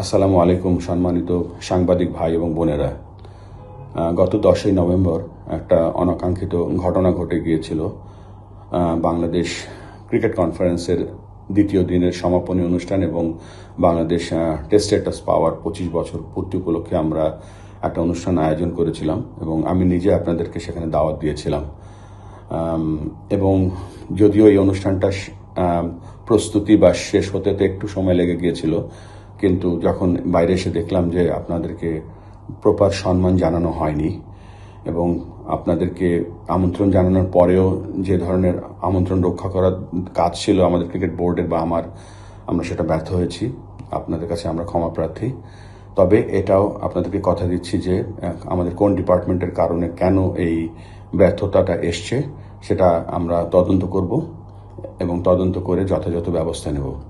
আসসালামু আলাইকুম, সম্মানিত সাংবাদিক ভাই এবং বোনেরা। গত দশই নভেম্বর একটা অনাকাঙ্ক্ষিত ঘটনা ঘটে গিয়েছিল। বাংলাদেশ ক্রিকেট কনফারেন্সের দ্বিতীয় দিনের সমাপনী অনুষ্ঠান এবং বাংলাদেশ টেস্ট স্ট্যাটাস পাওয়ার পঁচিশ বছর পূর্তি উপলক্ষে আমরা একটা অনুষ্ঠান আয়োজন করেছিলাম এবং আমি নিজে আপনাদেরকে সেখানে দাওয়াত দিয়েছিলাম। এবং যদিও এই অনুষ্ঠানটা প্রস্তুতি বা শেষ হতে তো একটু সময় লেগে গিয়েছিল কিন্তু যখন বাইরে এসে দেখলাম যে আপনাদেরকে প্রপার সম্মান জানানো হয়নি এবং আপনাদেরকে আমন্ত্রণ জানানোর পরেও যে ধরনের আমন্ত্রণ রক্ষা করার কাজ ছিল আমাদের ক্রিকেট বোর্ডের বা আমার, আমরা সেটা ব্যর্থ হয়েছি। আপনাদের কাছে আমরা ক্ষমা প্রার্থী। তবে এটাও আপনাদেরকে কথা দিচ্ছি যে আমাদের কোন ডিপার্টমেন্টের কারণে কেন এই ব্যর্থতাটা এসছে সেটা আমরা তদন্ত করব এবং তদন্ত করে যথাযথ ব্যবস্থা নেব।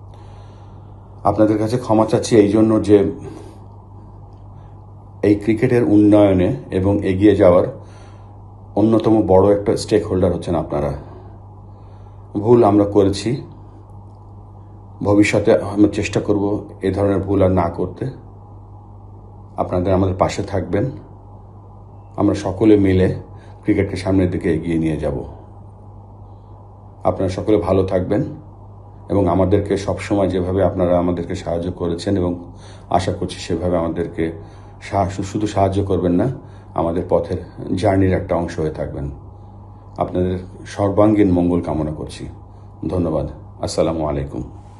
আপনাদের কাছে ক্ষমা চাচ্ছি এই জন্য যে এই ক্রিকেটের উন্নয়নে এবং এগিয়ে যাওয়ার অন্যতম বড় একটা স্টেক হোল্ডার হচ্ছেন আপনারা। ভুল আমরা করেছি। ভবিষ্যতে আমরা চেষ্টা করব এই ধরনের ভুল আর না করতে। আপনাদের আমাদের পাশে থাকবেন। আমরা সকলে মিলে ক্রিকেটকে সামনের দিকে এগিয়ে নিয়ে যাব। আপনারা সকলে ভালো থাকবেন। এবং আমাদেরকে সবসময় যেভাবে আপনারা আমাদেরকে সাহায্য করেছেন এবং আশা করছি সেভাবে আমাদেরকে শুধু সাহায্য করবেন না, আমাদের পথের জার্নির একটা অংশ হয়ে থাকবেন। আপনাদের সর্বাঙ্গীন মঙ্গল কামনা করছি। ধন্যবাদ। আসসালামু আলাইকুম।